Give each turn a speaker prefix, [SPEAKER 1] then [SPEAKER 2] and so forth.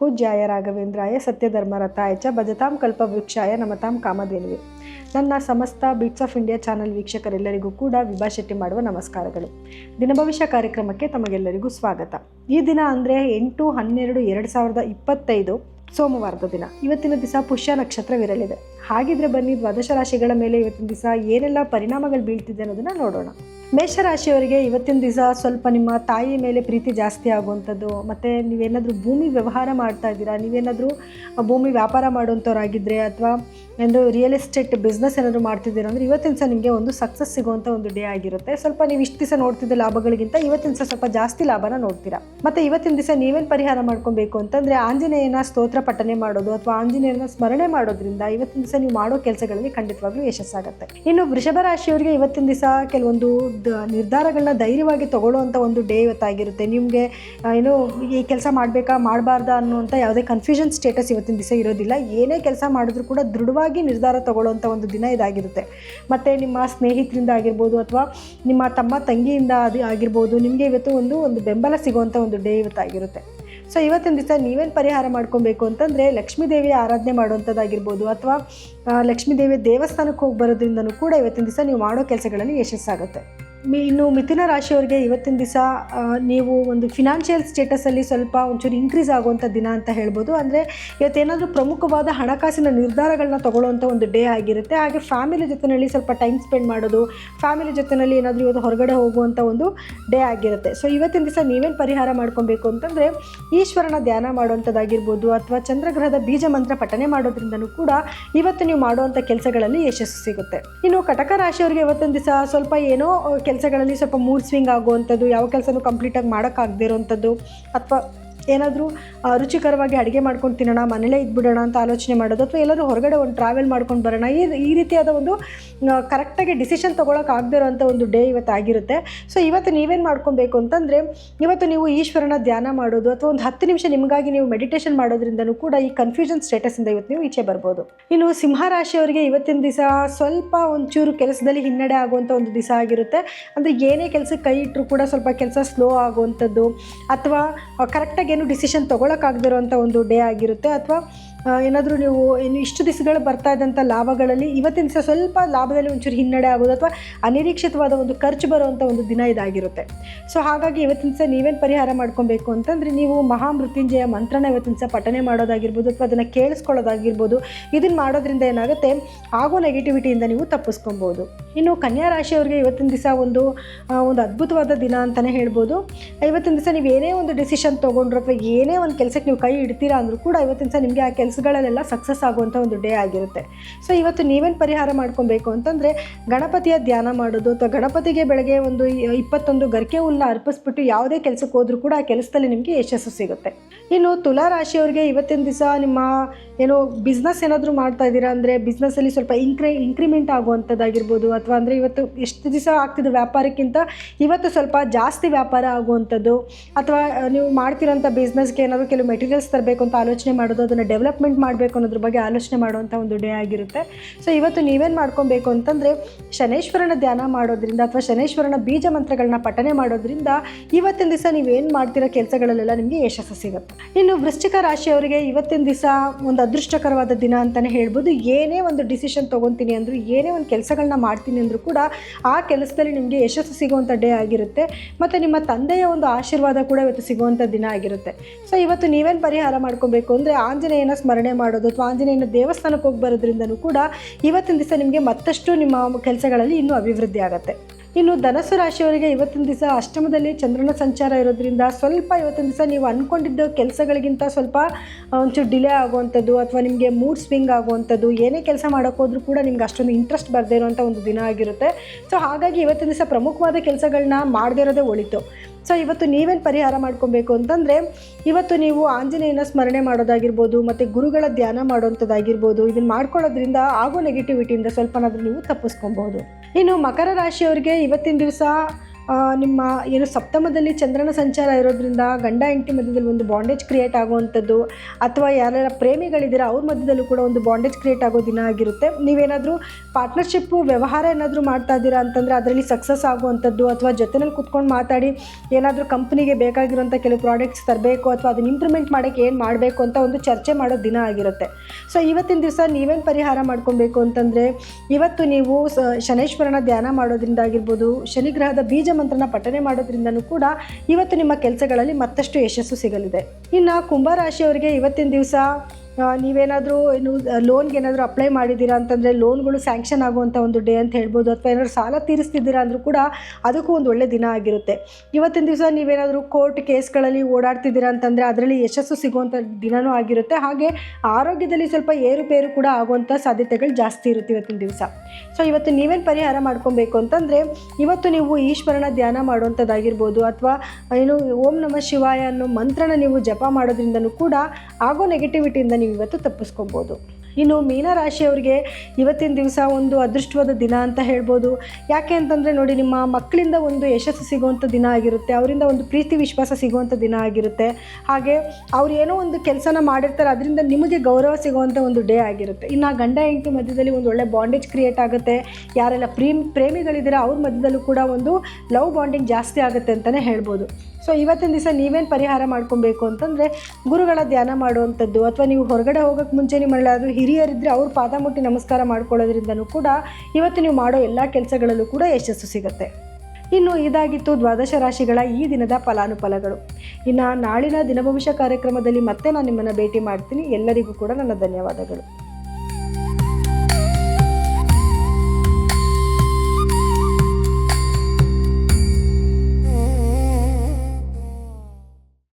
[SPEAKER 1] ಪೂಜ್ಯಾಯ ರಾಘವೇಂದ್ರಾಯ ಸತ್ಯಧರ್ಮರಥಾಯ ಚ ಭಜತಾಂ ಕಲ್ಪವೃಕ್ಷಾಯ ನಮತಾಂ ಕಾಮಧೇನುವೆ. ನನ್ನ ಸಮಸ್ತ ಬಿಟ್ಸ್ ಆಫ್ ಇಂಡಿಯಾ ಚಾನಲ್ ವೀಕ್ಷಕರೆಲ್ಲರಿಗೂ ಕೂಡ ವಿಭಾ ಶೆಟ್ಟಿ ಮಾಡುವ ನಮಸ್ಕಾರಗಳು. ದಿನಭವಿಷ್ಯ ಕಾರ್ಯಕ್ರಮಕ್ಕೆ ತಮಗೆಲ್ಲರಿಗೂ ಸ್ವಾಗತ. ಈ ದಿನ ಅಂದರೆ ಎಂಟು, ಹನ್ನೆರಡು, ಎರಡು ಸಾವಿರದ ಇಪ್ಪತ್ತೈದು ಸೋಮವಾರದ ದಿನ. ಇವತ್ತಿನ ದಿವಸ ಪುಷ್ಯ ನಕ್ಷತ್ರವಿರಲಿದೆ. ಹಾಗಿದ್ರೆ ಬನ್ನಿ ದ್ವಾದಶ ರಾಶಿಗಳ ಮೇಲೆ ಇವತ್ತಿನ ದಿವಸ ಏನೆಲ್ಲ ಪರಿಣಾಮಗಳು ಬೀಳ್ತಿದೆ ಅನ್ನೋದನ್ನ ನೋಡೋಣ. ಮೇಷರಾಶಿಯವರಿಗೆ ಇವತ್ತಿನ ದಿವಸ ಸ್ವಲ್ಪ ನಿಮ್ಮ ತಾಯಿ ಮೇಲೆ ಪ್ರೀತಿ ಜಾಸ್ತಿ ಆಗುವಂಥದ್ದು, ಮತ್ತು ನೀವೇನಾದರೂ ಭೂಮಿ ವ್ಯವಹಾರ ಮಾಡ್ತಾ ಇದ್ದೀರಾ, ನೀವೇನಾದರೂ ಭೂಮಿ ವ್ಯಾಪಾರ ಮಾಡುವಂಥವ್ರಾಗಿದ್ದರೆ ಅಥವಾ ಏನಾದರೂ ರಿಯಲ್ ಎಸ್ಟೇಟ್ ಬಿಸ್ನೆಸ್ ಏನಾದರೂ ಮಾಡ್ತಿದ್ದೀರಾ ಅಂದರೆ ಇವತ್ತಿನ ಸಹ ನಿಮಗೆ ಒಂದು ಸಕ್ಸಸ್ ಸಿಗುವಂಥ ಒಂದು ಡೇ ಆಗಿರುತ್ತೆ. ಸ್ವಲ್ಪ ನೀವು ಇಷ್ಟು ದಿವಸ ನೋಡ್ತಿದ್ದ ಲಾಭಗಳಿಗಿಂತ ಇವತ್ತಿನ ದಿವಸ ಸ್ವಲ್ಪ ಜಾಸ್ತಿ ಲಾಭನ ನೋಡ್ತೀರಾ. ಮತ್ತು ಇವತ್ತಿನ ದಿವಸ ನೀವೇನು ಪರಿಹಾರ ಮಾಡ್ಕೊಬೇಕು ಅಂತಂದರೆ ಆಂಜನೇಯನ ಸ್ತೋತ್ರ ಪಠನೆ ಮಾಡೋದು ಅಥವಾ ಆಂಜನೇಯನ ಸ್ಮರಣೆ ಮಾಡೋದ್ರಿಂದ ಇವತ್ತಿನ ದಿವಸ ನೀವು ಮಾಡೋ ಕೆಲಸಗಳಲ್ಲಿ ಖಂಡಿತವಾಗ್ಲೂ ಯಶಸ್ಸಾಗುತ್ತೆ. ಇನ್ನು ವೃಷಭ ರಾಶಿಯವರಿಗೆ ಇವತ್ತಿನ ದಿವಸ ಕೆಲವೊಂದು ನಿರ್ಧಾರಗಳನ್ನ ಧೈರ್ಯವಾಗಿ ತಗೊಳ್ಳುವಂಥ ಒಂದು ಡೇ ಇವತ್ತಾಗಿರುತ್ತೆ. ನಿಮಗೆ ಏನು ಈ ಕೆಲಸ ಮಾಡಬೇಕಾ, ಮಾಡಬಾರ್ದಾ ಅನ್ನುವಂಥ ಯಾವುದೇ ಕನ್ಫ್ಯೂಷನ್ ಸ್ಟೇಟಸ್ ಇವತ್ತಿನ ದಿವಸ ಇರೋದಿಲ್ಲ. ಏನೇ ಕೆಲಸ ಮಾಡಿದ್ರು ಕೂಡ ದೃಢವಾಗಿ ನಿರ್ಧಾರ ತಗೊಳ್ಳುವಂಥ ಒಂದು ದಿನ ಇದಾಗಿರುತ್ತೆ. ಮತ್ತು ನಿಮ್ಮ ಸ್ನೇಹಿತರಿಂದ ಆಗಿರ್ಬೋದು ಅಥವಾ ನಿಮ್ಮ ತಮ್ಮ ತಂಗಿಯಿಂದ ಅದು ಆಗಿರ್ಬೋದು, ನಿಮಗೆ ಇವತ್ತು ಒಂದು ಒಂದು ಬೆಂಬಲ ಸಿಗುವಂಥ ಒಂದು ಡೇ ಇವತ್ತಾಗಿರುತ್ತೆ. ಸೊ ಇವತ್ತಿನ ದಿವಸ ನೀವೇನು ಪರಿಹಾರ ಮಾಡ್ಕೊಬೇಕು ಅಂತಂದರೆ ಲಕ್ಷ್ಮೀ ದೇವಿಯ ಆರಾಧನೆ ಮಾಡುವಂಥದ್ದಾಗಿರ್ಬೋದು ಅಥವಾ ಲಕ್ಷ್ಮೀ ದೇವಿಯ ದೇವಸ್ಥಾನಕ್ಕೆ ಹೋಗಿ ಬರೋದ್ರಿಂದನೂ ಕೂಡ ಇವತ್ತಿನ ದಿವಸ ನೀವು ಮಾಡೋ ಕೆಲಸಗಳಲ್ಲಿ ಯಶಸ್ಸಾಗುತ್ತೆ. ಇನ್ನು ಮಿಥುನ ರಾಶಿಯವರಿಗೆ ಇವತ್ತಿನ ದಿವಸ ನೀವು ಒಂದು ಫಿನಾನ್ಷಿಯಲ್ ಸ್ಟೇಟಸಲ್ಲಿ ಸ್ವಲ್ಪ ಒಂಚೂರು ಇನ್ಕ್ರೀಸ್ ಆಗುವಂಥ ದಿನ ಅಂತ ಹೇಳ್ಬೋದು. ಅಂದರೆ ಇವತ್ತೇನಾದರೂ ಪ್ರಮುಖವಾದ ಹಣಕಾಸಿನ ನಿರ್ಧಾರಗಳನ್ನ ತಗೊಳ್ಳುವಂಥ ಒಂದು ಡೇ ಆಗಿರುತ್ತೆ. ಹಾಗೆ ಫ್ಯಾಮಿಲಿ ಜೊತೆಯಲ್ಲಿ ಸ್ವಲ್ಪ ಟೈಮ್ ಸ್ಪೆಂಡ್ ಮಾಡೋದು ಫ್ಯಾಮಿಲಿ ಜೊತೆಯಲ್ಲಿ ಏನಾದರೂ ಇವತ್ತು ಹೊರಗಡೆ ಹೋಗುವಂಥ ಒಂದು ಡೇ ಆಗಿರುತ್ತೆ. ಸೊ ಇವತ್ತಿನ ದಿವಸ ನೀವೇನು ಪರಿಹಾರ ಮಾಡ್ಕೊಬೇಕು ಅಂತಂದರೆ, ಈಶ್ವರನ ಧ್ಯಾನ ಮಾಡುವಂಥದ್ದಾಗಿರ್ಬೋದು ಅಥವಾ ಚಂದ್ರಗ್ರಹದ ಬೀಜ ಮಂತ್ರ ಪಠನೆ ಮಾಡೋದ್ರಿಂದನೂ ಕೂಡ ಇವತ್ತು ನೀವು ಮಾಡುವಂಥ ಕೆಲಸಗಳಲ್ಲಿ ಯಶಸ್ಸು ಸಿಗುತ್ತೆ. ಇನ್ನು ಕಟಕ ರಾಶಿಯವರಿಗೆ ಇವತ್ತಿನ ದಿವಸ ಸ್ವಲ್ಪ ಏನೋ ಕೆಲಸಗಳಲ್ಲಿ ಸ್ವಲ್ಪ ಮೂಡ್ ಸ್ವಿಂಗ್ ಆಗುವಂಥದ್ದು ಯಾವ ಕೆಲಸನೂ ಕಂಪ್ಲೀಟಾಗಿ ಮಾಡೋಕ್ಕಾಗದೇ ಇರೋವಂಥದ್ದು ಅಥವಾ ಏನಾದರೂ ರುಚಿಕರವಾಗಿ ಅಡುಗೆ ಮಾಡ್ಕೊಂಡು ತಿನ್ನೋಣ, ಮನೇಲೇ ಇದ್ಬಿಡೋಣ ಅಂತ ಆಲೋಚನೆ ಮಾಡೋದು, ಅಥವಾ ಎಲ್ಲರೂ ಹೊರಗಡೆ ಒಂದು ಟ್ರಾವೆಲ್ ಮಾಡ್ಕೊಂಡು ಬರೋಣ, ಈ ಈ ರೀತಿಯಾದ ಒಂದು ಕರೆಕ್ಟಾಗಿ ಡಿಸಿಷನ್ ತೊಗೊಳಕ್ಕೆ ಇರೋಂಥ ಒಂದು ಡೇ ಇವತ್ತು ಆಗಿರುತ್ತೆ. ಸೊ ಇವತ್ತು ನೀವೇನು ಮಾಡ್ಕೊಬೇಕು ಅಂತಂದರೆ, ಇವತ್ತು ನೀವು ಈಶ್ವರನ ಧ್ಯಾನ ಮಾಡೋದು, ಅಥವಾ ಒಂದು ಹತ್ತು ನಿಮಿಷ ನಿಮಗಾಗಿ ನೀವು ಮೆಡಿಟೇಷನ್ ಮಾಡೋದ್ರಿಂದನೂ ಕೂಡ ಈ ಕನ್ಫ್ಯೂಷನ್ ಸ್ಟೇಟಸಿಂದ ಇವತ್ತು ನೀವು ಈಚೆ ಬರ್ಬೋದು. ಇನ್ನು ಸಿಂಹರಾಶಿಯವರಿಗೆ ಇವತ್ತಿನ ದಿವಸ ಸ್ವಲ್ಪ ಒಂಚೂರು ಕೆಲಸದಲ್ಲಿ ಹಿನ್ನಡೆ ಆಗುವಂಥ ಒಂದು ದಿವಸ ಆಗಿರುತ್ತೆ. ಅಂದರೆ ಏನೇ ಕೆಲಸಕ್ಕೆ ಕೈ ಇಟ್ಟರು ಕೂಡ ಸ್ವಲ್ಪ ಕೆಲಸ ಸ್ಲೋ ಆಗುವಂಥದ್ದು, ಅಥವಾ ಕರೆಕ್ಟಾಗಿ ಏನು ಡಿಸಿಷನ್ ತೊಗೊಳಕ್ಕಾಗದಿರೋಂಥ ಒಂದು ಡೇ ಆಗಿರುತ್ತೆ ಅಥವಾ ಏನಾದರೂ ನೀವು ಇನ್ನು ಇಷ್ಟು ದಿವಸಗಳು ಬರ್ತಾ ಇದ್ದಂಥ ಲಾಭಗಳಲ್ಲಿ ಇವತ್ತಿನ ದಿವಸ ಸ್ವಲ್ಪ ಲಾಭದಲ್ಲಿ ಒಂಚೂರು ಹಿನ್ನಡೆ ಆಗೋದು ಅಥವಾ ಅನಿರೀಕ್ಷಿತವಾದ ಒಂದು ಖರ್ಚು ಬರುವಂಥ ಒಂದು ದಿನ ಇದಾಗಿರುತ್ತೆ. ಸೊ ಹಾಗಾಗಿ ಇವತ್ತಿನ ದಿವಸ ನೀವೇನು ಪರಿಹಾರ ಮಾಡ್ಕೊಬೇಕು ಅಂತಂದರೆ ನೀವು ಮಹಾಮೃತ್ಯುಂಜಯ ಮಂತ್ರನ ಇವತ್ತಿನ ದಿವಸ ಪಠನೆ ಮಾಡೋದಾಗಿರ್ಬೋದು ಅಥವಾ ಅದನ್ನು ಕೇಳಿಸ್ಕೊಳ್ಳೋದಾಗಿರ್ಬೋದು. ಇದನ್ನು ಮಾಡೋದ್ರಿಂದ ಏನಾಗುತ್ತೆ? ಆಗೋ ನೆಗೆಟಿವಿಟಿಯಿಂದ ನೀವು ತಪ್ಪಿಸ್ಕೊಬೋದು. ಇನ್ನು ಕನ್ಯಾ ರಾಶಿಯವರಿಗೆ ಇವತ್ತಿನ ದಿವಸ ಒಂದು ಒಂದು ಅದ್ಭುತವಾದ ದಿನ ಅಂತಲೇ ಹೇಳ್ಬೋದು. ಇವತ್ತಿನ ದಿವಸ ನೀವು ಏನೇ ಒಂದು ಡಿಸಿಷನ್ ತೊಗೊಂಡ್ರು ಅಥವಾ ಏನೇ ಒಂದು ಕೆಲಸಕ್ಕೆ ನೀವು ಕೈ ಇಡ್ತೀರಾ ಅಂದರೂ ಕೂಡ ಇವತ್ತಿನ ದಿವಸ ನಿಮಗೆ ಆ ಕೆಲಸಗಳಲ್ಲೆಲ್ಲ ಸಕ್ಸಸ್ ಆಗುವಂಥ ಒಂದು ಡೇ ಆಗಿರುತ್ತೆ. ಸೊ ಇವತ್ತು ನೀವೇನು ಪರಿಹಾರ ಮಾಡ್ಕೊಬೇಕು ಅಂತಂದರೆ, ಗಣಪತಿಯ ಧ್ಯಾನ ಮಾಡೋದು ಅಥವಾ ಗಣಪತಿಗೆ ಬೆಳಗ್ಗೆ ಒಂದು ಇಪ್ಪತ್ತೊಂದು ಗರಿಕೆ ಹುಲ್ಲ ಅರ್ಪಿಸ್ಬಿಟ್ಟು ಯಾವುದೇ ಕೆಲಸಕ್ಕೆ ಹೋದರೂ ಕೂಡ ಆ ಕೆಲಸದಲ್ಲಿ ನಿಮಗೆ ಯಶಸ್ಸು ಸಿಗುತ್ತೆ. ಇನ್ನು ತುಲಾ ರಾಶಿಯವರಿಗೆ ಇವತ್ತಿನ ದಿವಸ ನಿಮ್ಮ ಏನೋ ಬಿಸ್ನೆಸ್ ಏನಾದರೂ ಮಾಡ್ತಾ ಇದ್ದೀರಾ? ಅಂದರೆ ಬಿಸ್ನೆಸ್ಸಲ್ಲಿ ಸ್ವಲ್ಪ ಇನ್ಕ್ರಿ ಇನ್ಕ್ರಿಮೆಂಟ್ ಆಗುವಂಥದ್ದಾಗಿರ್ಬೋದು, ಅಥವಾ ಅಂದರೆ ಇವತ್ತು ಎಷ್ಟು ದಿವಸ ಆಗ್ತಿದ್ದ ವ್ಯಾಪಾರಕ್ಕಿಂತ, ಇವತ್ತು ಸ್ವಲ್ಪ ಜಾಸ್ತಿ ವ್ಯಾಪಾರ ಆಗುವಂಥದ್ದು, ಅಥವಾ ನೀವು ಮಾಡ್ತಿರೋಂಥ ಬಿಸ್ನೆಸ್ಗೆ ಏನಾದರೂ ಕೆಲವು ಮೆಟೀರಿಯಲ್ಸ್ ತರಬೇಕು ಅಂತ ಆಲೋಚನೆ ಮಾಡೋದು, ಅದನ್ನು ಡೆವಲಪ್ಮೆಂಟ್ ಮಾಡಬೇಕು ಅನ್ನೋದ್ರ ಬಗ್ಗೆ ಆಲೋಚನೆ ಮಾಡುವಂಥ ಒಂದು ಡೇ ಆಗಿರುತ್ತೆ. ಸೊ ಇವತ್ತು ನೀವೇನು ಮಾಡ್ಕೊಬೇಕು ಅಂತಂದರೆ, ಶನೇಶ್ವರನ ಧ್ಯಾನ ಮಾಡೋದ್ರಿಂದ ಅಥವಾ ಶನೇಶ್ವರನ ಬೀಜ ಮಂತ್ರಗಳನ್ನ ಪಠನೆ ಮಾಡೋದ್ರಿಂದ ಇವತ್ತಿನ ದಿವಸ ನೀವೇನು ಮಾಡ್ತಿರೋ ಕೆಲಸಗಳಲ್ಲೆಲ್ಲ ನಿಮಗೆ ಯಶಸ್ಸು ಸಿಗುತ್ತೆ. ಇನ್ನು ವೃಶ್ಚಿಕ ರಾಶಿಯವರಿಗೆ ಇವತ್ತಿನ ದಿವಸ ಒಂದು ಅದೃಷ್ಟಕರವಾದ ದಿನ ಅಂತಲೇ ಹೇಳ್ಬೋದು. ಏನೇ ಒಂದು ಡಿಸಿಷನ್ ತೊಗೊತೀನಿ ಅಂದರೂ, ಏನೇ ಒಂದು ಕೆಲಸಗಳನ್ನ ಮಾಡ್ತೀನಿ ಅಂದರೂ ಕೂಡ ಆ ಕೆಲಸದಲ್ಲಿ ನಿಮಗೆ ಯಶಸ್ಸು ಸಿಗುವಂಥ ಡೇ ಆಗಿರುತ್ತೆ. ಮತ್ತು ನಿಮ್ಮ ತಂದೆಯ ಒಂದು ಆಶೀರ್ವಾದ ಕೂಡ ಇವತ್ತು ಸಿಗುವಂಥ ದಿನ ಆಗಿರುತ್ತೆ. ಸೊ ಇವತ್ತು ನೀವೇನು ಪರಿಹಾರ ಮಾಡ್ಕೋಬೇಕು ಅಂದರೆ ಆಂಜನೇಯನ ಸ್ಮರಣೆ ಮಾಡೋದು, ಅಥವಾ ಆಂಜನೇಯನ ದೇವಸ್ಥಾನಕ್ಕೆ ಹೋಗಿ ಬರೋದ್ರಿಂದನೂ ಕೂಡ ಇವತ್ತಿನ ದಿವಸ ನಿಮಗೆ ಮತ್ತಷ್ಟು ನಿಮ್ಮ ಕೆಲಸಗಳಲ್ಲಿ ಇನ್ನೂ ಅಭಿವೃದ್ಧಿ ಆಗುತ್ತೆ. ಇನ್ನು ಧನಸ್ಸು ರಾಶಿಯವರಿಗೆ ಇವತ್ತಿನ ದಿವಸ ಅಷ್ಟಮದಲ್ಲಿ ಚಂದ್ರನ ಸಂಚಾರ ಇರೋದ್ರಿಂದ ಸ್ವಲ್ಪ ಇವತ್ತಿನ ದಿವಸ ನೀವು ಅಂದ್ಕೊಂಡಿದ್ದ ಕೆಲಸಗಳಿಗಿಂತ ಸ್ವಲ್ಪ ಒಂಚೂರು ಡಿಲೇ ಆಗುವಂಥದ್ದು ಅಥವಾ ನಿಮಗೆ ಮೂಡ್ ಸ್ವಿಂಗ್ ಆಗುವಂಥದ್ದು, ಏನೇ ಕೆಲಸ ಮಾಡೋಕ್ಕೋದ್ರೂ ಕೂಡ ನಿಮ್ಗೆ ಅಷ್ಟೊಂದು ಇಂಟ್ರೆಸ್ಟ್ ಬರದೇ ಇರುವಂಥ ಒಂದು ದಿನ ಆಗಿರುತ್ತೆ. ಸೊ ಹಾಗಾಗಿ ಇವತ್ತಿನ ದಿವಸ ಪ್ರಮುಖವಾದ ಕೆಲಸಗಳನ್ನ ಮಾಡದೇ ಇರೋದೇ ಒಳಿತು. ಸೊ ಇವತ್ತು ನೀವೇನು ಪರಿಹಾರ ಮಾಡ್ಕೊಬೇಕು ಅಂತಂದರೆ, ಇವತ್ತು ನೀವು ಆಂಜನೇಯನ ಸ್ಮರಣೆ ಮಾಡೋದಾಗಿರ್ಬೋದು, ಮತ್ತು ಗುರುಗಳ ಧ್ಯಾನ ಮಾಡೋವಂಥದ್ದಾಗಿರ್ಬೋದು ಇದನ್ನು ಮಾಡ್ಕೊಳ್ಳೋದ್ರಿಂದ ಆಗೋ ನೆಗೆಟಿವಿಟಿಯಿಂದ ಸ್ವಲ್ಪನಾದರೂ ನೀವು ತಪ್ಪಿಸ್ಕೊಬೋದು ಇನ್ನು ಮಕರ ರಾಶಿಯವರಿಗೆ ಇವತ್ತಿನ ದಿವಸ ನಿಮ್ಮ ಏನು ಸಪ್ತಮದಲ್ಲಿ ಚಂದ್ರನ ಸಂಚಾರ ಇರೋದ್ರಿಂದ ಗಂಡ ಹೆಂಡತಿ ಮಧ್ಯದಲ್ಲಿ ಒಂದು ಬಾಂಡೇಜ್ ಕ್ರಿಯೇಟ್ ಆಗುವಂಥದ್ದು, ಅಥವಾ ಯಾರ್ಯಾರ ಪ್ರೇಮಿಗಳಿದ್ದೀರಾ, ಅವ್ರ ಮಧ್ಯದಲ್ಲೂ ಕೂಡ ಒಂದು ಬಾಂಡೇಜ್ ಕ್ರಿಯೇಟ್ ಆಗೋ ದಿನ ಆಗಿರುತ್ತೆ. ನೀವೇನಾದರೂ ಪಾರ್ಟ್ನರ್ಶಿಪ್ಪು ವ್ಯವಹಾರ ಏನಾದರೂ ಮಾಡ್ತಾ ಇದ್ದೀರಾ ಅಂತಂದರೆ ಅದರಲ್ಲಿ ಸಕ್ಸಸ್ ಆಗುವಂಥದ್ದು, ಅಥವಾ ಜೊತೆನಲ್ಲಿ ಕುತ್ಕೊಂಡು ಮಾತಾಡಿ ಏನಾದರೂ ಕಂಪ್ನಿಗೆ ಬೇಕಾಗಿರುವಂಥ ಕೆಲವು ಪ್ರಾಡಕ್ಟ್ಸ್ ತರಬೇಕು, ಅಥವಾ ಅದನ್ನ ಇಂಪ್ರೂವ್ಮೆಂಟ್ ಮಾಡೋಕ್ಕೆ ಏನು ಮಾಡಬೇಕು ಅಂತ ಒಂದು ಚರ್ಚೆ ಮಾಡೋ ದಿನ ಆಗಿರುತ್ತೆ. ಸೊ ಇವತ್ತಿನ ದಿವಸ ನೀವೇನು ಪರಿಹಾರ ಮಾಡ್ಕೊಬೇಕು ಅಂತಂದರೆ, ಇವತ್ತು ನೀವು ಶನೇಶ್ವರನ ಧ್ಯಾನ ಮಾಡೋದ್ರಿಂದ ಆಗಿರ್ಬೋದು ಶನಿಗ್ರಹದ ಬೀಜ ಮಂತ್ರನ ಪಠನೆ ಮಾಡೋದ್ರಿಂದನೂ ಕೂಡ ಇವತ್ತು ನಿಮ್ಮ ಕೆಲಸಗಳಲ್ಲಿ ಮತ್ತಷ್ಟು ಯಶಸ್ಸು ಸಿಗಲಿದೆ. ಇನ್ನು ಕುಂಭರಾಶಿಯವರಿಗೆ ಇವತ್ತಿನ ದಿವಸ ನೀವೇನಾದರೂ ಏನು ಲೋನ್ಗೆ ಏನಾದರೂ ಅಪ್ಲೈ ಮಾಡಿದ್ದೀರಾ ಅಂತಂದರೆ ಲೋನ್ಗಳು ಸ್ಯಾಂಕ್ಷನ್ ಆಗುವಂಥ ಒಂದು ಡೇ ಅಂತ ಹೇಳ್ಬೋದು, ಅಥವಾ ಏನಾದರೂ ಸಾಲ ತೀರಿಸ್ತಿದ್ದೀರಾ ಅಂದರೂ ಕೂಡ ಅದಕ್ಕೂ ಒಂದು ಒಳ್ಳೆ ದಿನ ಆಗಿರುತ್ತೆ. ಇವತ್ತಿನ ದಿವಸ ನೀವೇನಾದರೂ ಕೋರ್ಟ್ ಕೇಸ್ಗಳಲ್ಲಿ ಓಡಾಡ್ತಿದ್ದೀರಾ ಅಂತಂದರೆ ಅದರಲ್ಲಿ ಯಶಸ್ಸು ಸಿಗುವಂಥ ದಿನವೂ ಆಗಿರುತ್ತೆ. ಹಾಗೆ ಆರೋಗ್ಯದಲ್ಲಿ ಸ್ವಲ್ಪ ಏರುಪೇರು ಕೂಡ ಆಗುವಂಥ ಸಾಧ್ಯತೆಗಳು ಜಾಸ್ತಿ ಇರುತ್ತೆ ಇವತ್ತಿನ ದಿವಸ. ಸೊ ಇವತ್ತು ನೀವೇನು ಪರಿಹಾರ ಮಾಡ್ಕೊಬೇಕು ಅಂತಂದರೆ, ಇವತ್ತು ನೀವು ಈಶ್ವರನ ಧ್ಯಾನ ಮಾಡುವಂಥದ್ದಾಗಿರ್ಬೋದು ಅಥವಾ ಏನು ಓಂ ನಮ ಶಿವಾಯ ಅನ್ನೋ ಮಂತ್ರನ ನೀವು ಜಪ ಮಾಡೋದ್ರಿಂದನೂ ಕೂಡ ಆಗೋ ನೆಗೆಟಿವಿಟಿಯಿಂದ ನೀವು ಇವತ್ತು ತಪ್ಪಿಸ್ಕೋಬೋದು. ಇನ್ನು ಮೀನರಾಶಿಯವರಿಗೆ ಇವತ್ತಿನ ದಿವಸ ಒಂದು ಅದೃಷ್ಟವಾದ ದಿನ ಅಂತ ಹೇಳ್ಬೋದು. ಯಾಕೆ ಅಂತಂದರೆ ನೋಡಿ, ನಿಮ್ಮ ಮಕ್ಕಳಿಂದ ಒಂದು ಯಶಸ್ಸು ಸಿಗುವಂಥ ದಿನ ಆಗಿರುತ್ತೆ. ಅವರಿಂದ ಒಂದು ಪ್ರೀತಿ ವಿಶ್ವಾಸ ಸಿಗುವಂಥ ದಿನ ಆಗಿರುತ್ತೆ. ಹಾಗೆ ಅವ್ರು ಏನೋ ಒಂದು ಕೆಲಸನ ಮಾಡಿರ್ತಾರೆ, ಅದರಿಂದ ನಿಮಗೆ ಗೌರವ ಸಿಗುವಂಥ ಒಂದು ಡೇ ಆಗಿರುತ್ತೆ. ಇನ್ನು ಗಂಡ ಹೆಂಡತಿ ಮಧ್ಯದಲ್ಲಿ ಒಂದು ಒಳ್ಳೆ ಬಾಂಡೇಜ್ ಕ್ರಿಯೇಟ್ ಆಗುತ್ತೆ. ಯಾರೆಲ್ಲ ಪ್ರೇಮ್, ಪ್ರೇಮಿಗಳಿದ್ದೀರಾ, ಅವ್ರ ಮಧ್ಯದಲ್ಲೂ ಕೂಡ ಒಂದು ಲವ್ ಬಾಂಡಿಂಗ್ ಜಾಸ್ತಿ ಆಗುತ್ತೆ ಅಂತಲೇ ಹೇಳ್ಬೋದು. ಸೊ ಇವತ್ತಿನ ದಿವಸ ನೀವೇನು ಪರಿಹಾರ ಮಾಡ್ಕೊಬೇಕು ಅಂತಂದರೆ ಗುರುಗಳ ಧ್ಯಾನ ಮಾಡುವಂಥದ್ದು ಅಥವಾ ನೀವು ಹೊರಗಡೆ ಹೋಗೋಕ್ಕೆ ಮುಂಚೆ ನಿಮ್ಮಲ್ಲಾದರೂ ಹಿರಿಯರಿದ್ದರೆ ಅವ್ರ ಪಾದ ಮುಟ್ಟಿ ನಮಸ್ಕಾರ ಮಾಡ್ಕೊಳ್ಳೋದ್ರಿಂದನೂ ಕೂಡ ಇವತ್ತು ನೀವು ಮಾಡೋ ಎಲ್ಲ ಕೆಲಸಗಳಲ್ಲೂ ಕೂಡ ಯಶಸ್ಸು ಸಿಗುತ್ತೆ. ಇನ್ನು ಇದಾಗಿತ್ತು ದ್ವಾದಶ ರಾಶಿಗಳ ಈ ದಿನದ ಫಲಾನುಫಲಗಳು. ಇನ್ನು ನಾಳಿನ ದಿನಭವಿಷ್ಯ ಕಾರ್ಯಕ್ರಮದಲ್ಲಿ ಮತ್ತೆ ನಾನು ನಿಮ್ಮನ್ನು ಭೇಟಿ ಮಾಡ್ತೀನಿ. ಎಲ್ಲರಿಗೂ ಕೂಡ ನನ್ನ ಧನ್ಯವಾದಗಳು.